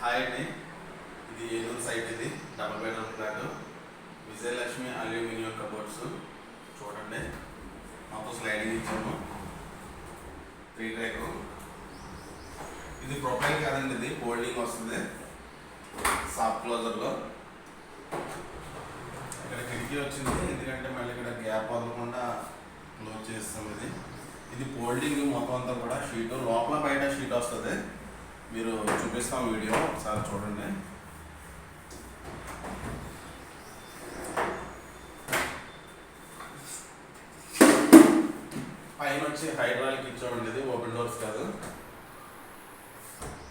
Hi అండి. ఇది Eluru site ఇది. Double bedroom flat. Vijayalakshmi aluminium cupboards. చూడండి. మొత్తం స్లైడింగ్ ఇచ్చాము. త్రీ ట్రాక్ ఇది ప్రొఫైల్ కాదండి ఇది ఫోల్డింగ్ వస్తుంది. సాఫ్ట్ క్లోజర్లో ఇక్కడ కిటికీ వచ్చింది. ఎందుకంటే మళ్ళీ ఇక్కడ గ్యాప్ వదలకుండా క్లోజ్ చేస్తాం ఇది. ఇది ఫోల్డింగ్ మొత్తం అంతా కూడా షీట్ లోపల బయట షీట్ వస్తుంది. మీరు చూపిస్తాం వీడియో ఒకసారి చూడండి. పైన వచ్చి హైడ్రాలిక్ ఇచ్చామండి ఇది ఓపెన్ డోర్స్ కాదు.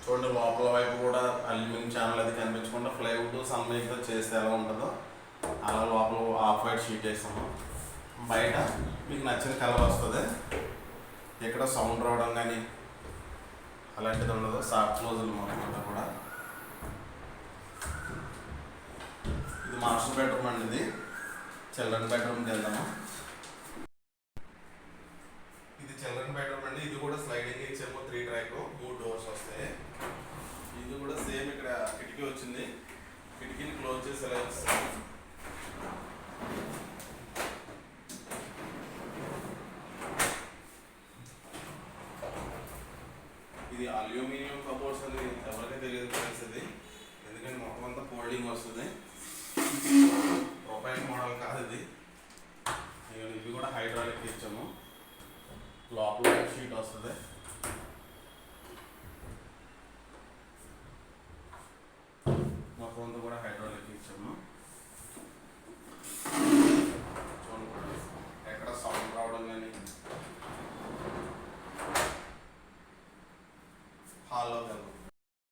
చూడండి లోపల వైపు కూడా అల్యూమినియం ఛానల్ అది కనిపించకుండా ప్లైవుడ్ సన్మైక్తో చేస్తే ఎలా ఉంటుందో అలా లోపల ఆఫ్ వైట్ షీట్ వేస్తాము. బయట మీకు నచ్చిన కలర్ వస్తుంది. ఇక్కడ సౌండ్ రావడం కానీ అలాంటిది ఉండదు. సాఫ్ట్ క్లోజులు మొత్తం అంతా కూడా. ఇది మాస్టర్ బెడ్రూమ్ అండి ఇది. చిల్డ్రన్ బెడ్రూమ్కి వెళ్దాము. ఇది చిల్డ్రన్ బెడ్రూమ్ అండి. ఇది కూడా స్లైడింగ్ ఇచ్చేమో త్రీ ట్రాక్ మూడు డోర్స్ వస్తాయి. ఇది కూడా సేమ్ ఇక్కడ కిటికీ వచ్చింది. కిటికీని క్లోజ్ చేసి ఎలా ఇది అల్యూమినియం కబోర్డ్స్ అని ఎవరికీ తెలియదు ఫ్రెండ్స్ ఇది. ఎందుకంటే మొత్తం అంతా ఫోల్డింగ్ వస్తుంది. ప్రొఫైల్ మోడల్ కాదు ఇది. ఇవి కూడా హైడ్రాలిక్ ఇచ్చాము. లోపల షీట్ వస్తుంది మొత్తం అంతా కూడా హైడ్రాలిక్ ఇచ్చాము చూడండి ఎక్కడ సౌండ్ రావడం కానీ హాల్లో కాదు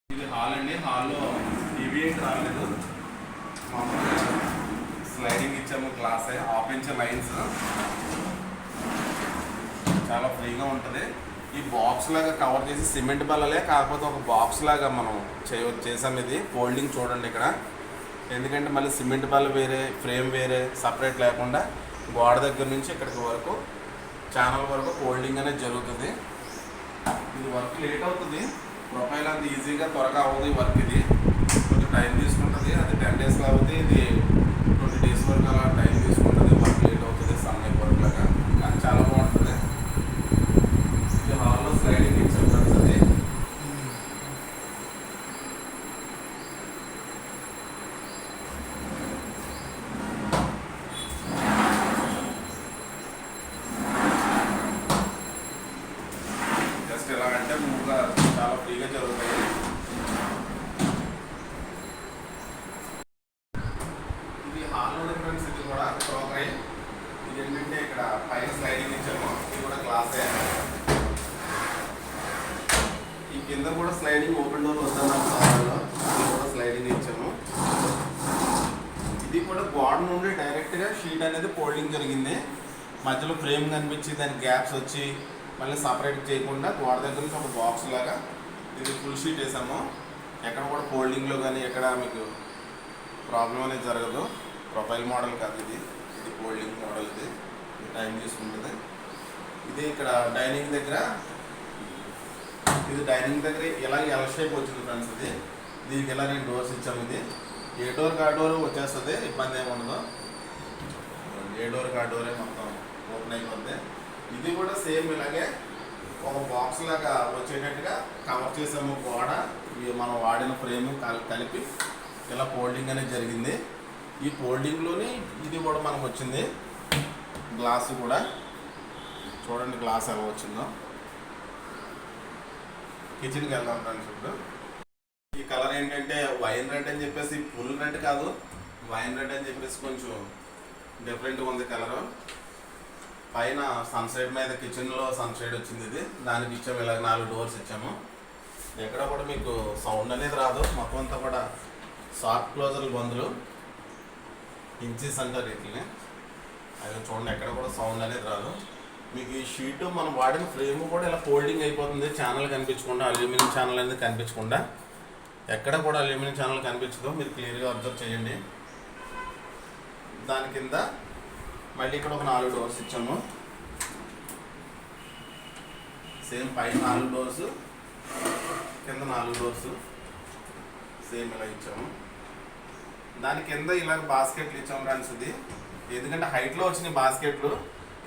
ఇది హాల్ అండి హాల్లో టీవీ ఏంటి రాలేదు. మామూలుగా స్లైడింగ్ ఇచ్చాము క్లాస్ హాఫ్ ఇంచ్ లైన్స్ చాలా ఫ్రీగా ఉంటుంది. ఈ బాక్స్ లాగా కవర్ చేసి సిమెంట్ బల్లలే కాకపోతే ఒక బాక్స్ లాగా మనం చేయ చేసాం ఇది. ఫోల్డింగ్ చూడండి ఇక్కడ. ఎందుకంటే మళ్ళీ సిమెంట్ బల్ల వేరే ఫ్రేమ్ వేరే సపరేట్ లేకుండా గోడ దగ్గర నుంచి ఇక్కడికి వరకు ఛానల్ వరకు ఫోల్డింగ్ అనేది జరుగుతుంది. ఇది వర్క్ లేట్ అవుతుంది. ప్రొఫైల్ అంత ఈజీగా త్వరగా అవ్వదు ఈ వర్క్ ఇది కొంచెం టైం తీసుకుంటుంది అది టెన్ డేస్ కాబట్టి ఇది ట్వంటీ డేస్ వరకు అలా టైం తీసుకుంటుంది వర్క్ లేట్ అవుతుంది సన్లైట్ వర్క్ లాగా కానీ చాలా బాగుంటుంది ఇది హాల్లో స్లైడింగ్ ఇచ్చాం ఫ్రెండ్స్ అది జస్ట్ ఎలా అంటే మూవ్గా చాలా ఫ్రీగా జరుగుతాయి ఇది హాల్లో డిఫరెన్స్ ఇది కూడా ప్రోగ్రామ్ ఇది ఏంటంటే ఇక్కడ పైన స్లైడింగ్ ఇచ్చాము. ఇది కూడా గ్లాసే ఈ కింద కూడా స్లైడింగ్ ఓపెన్ డోర్ వద్దన్నాము హాల్లో ఇది కూడా స్లైడింగ్ ఇచ్చాము. ఇది కూడా గోడ నుండి డైరెక్ట్గా షీట్ అనేది ఫోల్డింగ్ జరిగింది. మధ్యలో ఫ్రేమ్ కనిపించి దాని గ్యాప్స్ వచ్చి మళ్ళీ సపరేట్ చేయకుండా గోడ దగ్గర నుంచి ఒక బాక్స్ లాగా ఇది ఫుల్ షీట్ వేసాము. ఎక్కడ కూడా ఫోల్డింగ్లో కానీ ఎక్కడ మీకు ప్రాబ్లం అనేది జరగదు. ప్రొఫైల్ మోడల్ కాదు ఇది. ఇది ఫోల్డింగ్ మోడల్ ఇది. టైం తీసుకుంటుంది. ఇది ఇక్కడ డైనింగ్ దగ్గర. ఇది డైనింగ్ దగ్గర ఇలా ఎల్ షేప్ వచ్చింది ఫ్రెండ్స్ ఇది. దీనికి ఇలా నేను డోర్స్ ఇచ్చాము ఇది. ఏ డోర్ కా డోర్ వచ్చేస్తుంది ఇబ్బంది ఏమి ఉండదు. ఏ డోర్ కా డోరే మొత్తం ఓపెన్ అయిపోద్ది. ఇది కూడా సేమ్ ఇలాగే ఒక బాక్స్ లాగా వచ్చేటట్టుగా కవర్ చేసాము గోడ. ఇవి మనం వాడిన ఫ్రేమ్ కలిపి ఇలా ఫోల్డింగ్ అనేది జరిగింది. ఈ ఫోల్డింగ్లోని ఇది కూడా మనకు వచ్చింది. గ్లాస్ కూడా. చూడండి గ్లాస్ ఎలా వచ్చిందో. కిచెన్కి వెళ్దాం ఫ్రెండ్స్ ఇప్పుడు. ఈ కలర్ ఏంటంటే వైన్ రెడ్ అని చెప్పేసి ఫుల్ రెడ్ కాదు. వైన్ రెడ్ అని చెప్పేసి కొంచెం డిఫరెంట్గా ఉంది కలరు. పైన సన్సైడ్ మీద కిచెన్లో సన్సైడ్ వచ్చింది ఇది. దానికి ఇచ్చాము ఇలా నాలుగు డోర్స్ ఇచ్చాము. ఎక్కడ కూడా మీకు సౌండ్ అనేది రాదు. మొత్తం అంతా కూడా సాఫ్ట్ క్లోజర్ బందులు. ఇంచెస్ అంటారు వీటిని అది చూడండి ఎక్కడ కూడా సౌండ్ అనేది రాదు. మీకు ఈ షీట్ మనం వాడిన ఫ్రేమ్ కూడా ఇలా ఫోల్డింగ్ అయిపోతుంది. ఛానల్ కనిపించకుండా అల్యూమినియం ఛానల్ అనేది కనిపించకుండా. ఎక్కడ కూడా అల్యూమినియం ఛానల్ కనిపించదు. మీరు క్లియర్గా అబ్జర్వ్ చేయండి. దాని కింద మళ్ళీ ఇక్కడ ఒక నాలుగు డోర్స్ ఇచ్చాము. సేమ్ పైన నాలుగు డోర్స్ కింద నాలుగు డోర్స్ సేమ్ ఇలా ఇచ్చాము. దాని కింద ఇలా బాస్కెట్లు ఇచ్చాము ఫ్రెండ్స్ ఇది ఎందుకంటే హైట్లో వచ్చిన బాస్కెట్లు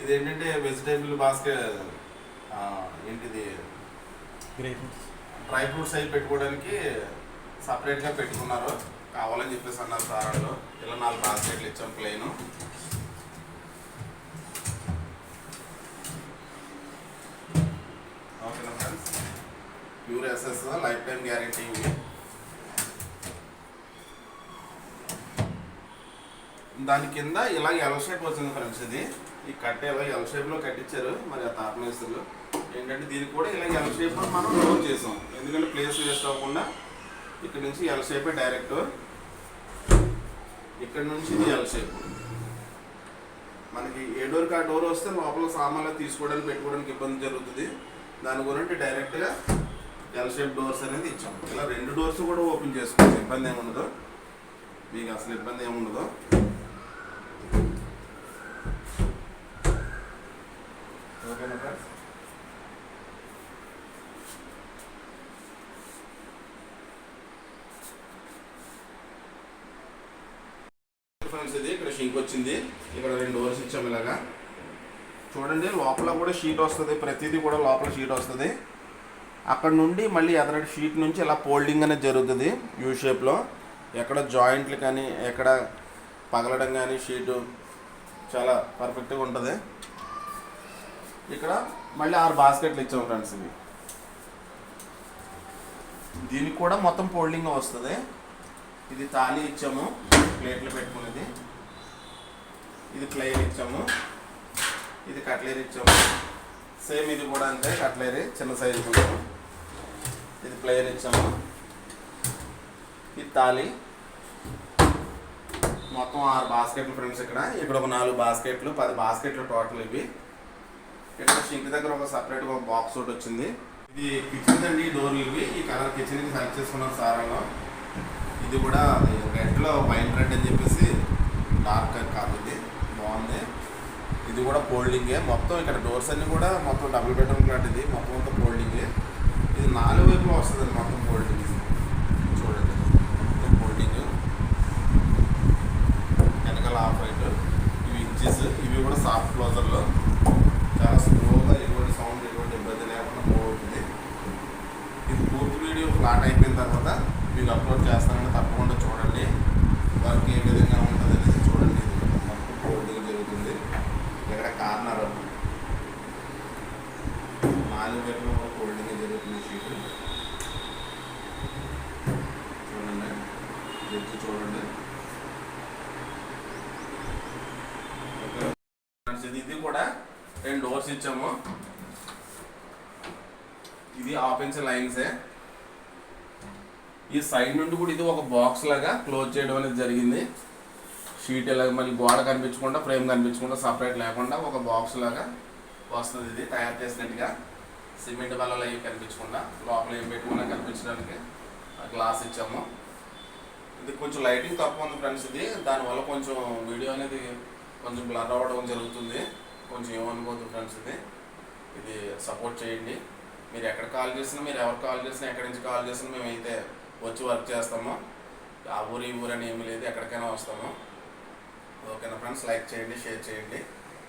ఇది ఏంటంటే వెజిటేబుల్ బాస్కెట్ ఏంటిది? డ్రై ఫ్రూట్స్ అవి పెట్టుకోవడానికి సపరేట్గా పెట్టుకున్నారు. కావాలని చెప్పేసి అన్నారు సార్ వాళ్ళు. ఇలా నాలుగు బాస్కెట్లు ఇచ్చాం ప్లెయిన్ ఓకేనా friends pure SS life time guarantee ఇవి దాని కింద ఇలా ఎల్ షేప్ వచ్చింది ఫ్రెండ్స్ ఇది. ఈ కట్ట ఇలా ఎల్ షేప్లో కట్టించారు మరి ఆ తాపమేస్తులు ఏంటంటే దీనికి కూడా ఇలా ఎల్ షేప్లో మనం డోర్ చేసాం. ఎందుకంటే ప్లేస్ వేస్ట్ అవ్వకుండా ఇక్కడ నుంచి ఎల్ షేపే డైరెక్ట్ ఇక్కడ నుంచి ఇది ఎల్ షేప్ మనకి ఏ డోర్కి ఆ డోర్ వస్తే లోపల సామాన్లు తీసుకోవడానికి పెట్టుకోవడానికి ఇబ్బంది జరుగుతుంది. దాని గురించి డైరెక్ట్గా ఎల్ షేప్ డోర్స్ అనేది ఇచ్చాం. ఇలా రెండు డోర్స్ కూడా ఓపెన్ చేసుకోవచ్చు. ఇబ్బంది ఏముండదు. మీకు అసలు ఇబ్బంది ఏమి ఉండదు ఓకేనా ఫ్రెండ్స్ ఫ్రెండ్స్ ఇది. ఇక్కడ షీక్ వచ్చింది. ఇక్కడ రెండు డోర్స్ ఇచ్చాము ఇలాగా. చూడండి లోపల కూడా షీట్ వస్తుంది. ప్రతిదీ కూడా లోపల షీట్ వస్తుంది. అక్కడ నుండి మళ్ళీ ఎదరటి షీట్ నుంచి ఇలా ఫోల్డింగ్ అనేది జరుగుతుంది యూ షేప్లో ఎక్కడ జాయింట్లు కానీ ఎక్కడ పగలడం కానీ షీటు చాలా పర్ఫెక్ట్గా ఉంటుంది. ఇక్కడ మళ్ళీ ఆరు బాస్కెట్లు ఇచ్చాము ఫ్రెండ్స్ ఇవి. దీనికి కూడా మొత్తం ఫోల్డింగ్ వస్తుంది. ఇది తాళి ఇచ్చాము. ప్లేట్లు పెట్టుకునేది ఇది ప్లేన్ ఇచ్చాము. ఇది కట్లేరీ ఇచ్చాము. సేమ్ ఇది కూడా అంతే కట్లేరీ చిన్న సైజు కొంచెం ఇది ప్లేయర్ ఇచ్చాము. ఇది తాళి. మొత్తం ఆరు బాస్కెట్లు ఫ్రెండ్స్ ఇక్కడ. ఇక్కడ ఒక నాలుగు బాస్కెట్లు పది బాస్కెట్లు టోటల్ ఇవి. ఇక్కడ షింక్ దగ్గర ఒక సపరేట్గా ఒక బాక్స్ ఒకటి వచ్చింది. ఇది కిచెన్ అండి డోర్లు ఇవి. ఈ కలర్ కిచెన్కి సెలెక్ట్ చేసుకున్నాం సారంలో ఇది కూడా రెడ్లో వైన్ రెడ్ అని చెప్పేసి డార్క్ కాదు ఇది. బాగుంది. ఇది కూడా ఫోల్డింగే మొత్తం ఇక్కడ డోర్స్ అన్ని కూడా మొత్తం డబుల్ బెడ్రూమ్ లాంటిది మొత్తం అంతా ఫోల్డింగే ఇది నాలుగు వైపులో వస్తుంది మొత్తం ఫోల్డింగ్ చూడండి. మొత్తం ఫోల్డింగ్ వెనకాల ఆఫ్ రైట్ ఇవి ఇంచెస్ ఇవి కూడా సాఫ్ట్ క్లోజర్లో చాలా స్లోగా ఎటువంటి సౌండ్ ఎటువంటి ఇబ్బంది లేకుండా మూవ్ అవుతుంది ఇది పూర్తి వీడియో ఫ్లాట్ అయిపోయిన తర్వాత మీకు అప్లోడ్ చేస్తానని తప్పకుండా చూడండి వర్క్ ఏ విధంగా ఉంటుంది అనేది చూడండి ఇది మొత్తం ఫోల్డింగ్ జరుగుతుంది ఇక్కడ కార్నర్ నాలుగు వైపులో కూడా ఫోల్డింగ్ జరుగుతుంది షీట్ చూడండి. ఎత్తు చూడండి. ఇది కూడా రెండు డోర్స్ ఇచ్చాము. ఇది ఆఫెన్స్ లైన్సే ఈ సైడ్ నుండి కూడా ఇది ఒక బాక్స్ లాగా క్లోజ్ చేయడం అనేది జరిగింది. షీట్ ఇలా మళ్ళీ గోడ కనిపించకుండా ఫ్రేమ్ కనిపించకుండా సపరేట్ లేకుండా ఒక బాక్స్ లాగా వస్తుంది ఇది తయారు చేసినట్టుగా. సిమెంట్ బల్లలు అవి కనిపించకుండా లోపల ఏం పెట్టుకున్నా కనిపించడానికి గ్లాస్ ఇచ్చాము. ఇది కొంచెం లైటింగ్ తక్కువ ఉంది ఫ్రెండ్స్ ఇది. దానివల్ల కొంచెం వీడియో అనేది కొంచెం బ్లర్ అవ్వడం జరుగుతుంది. కొంచెం ఏమనుకోవద్దు ఫ్రెండ్స్ ఇది. ఇది సపోర్ట్ చేయండి. మీరు ఎక్కడ కాల్ చేసినా మీరు ఎవరు కాల్ చేసినా ఎక్కడి నుంచి కాల్ చేసినా మేమైతే వచ్చి వర్క్ చేస్తాము. ఆ ఊరు ఈ ఊరు అని ఏమి లేదు. ఎక్కడికైనా వస్తాము. ఓకేనా ఫ్రెండ్స్? లైక్ చేయండి షేర్ చేయండి.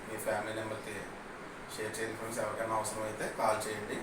మీ ఫ్యామిలీ మెంబర్కి షేర్ చేయండి ఫ్రెండ్స్ ఎవరికైనా అవసరం అయితే కాల్ చేయండి.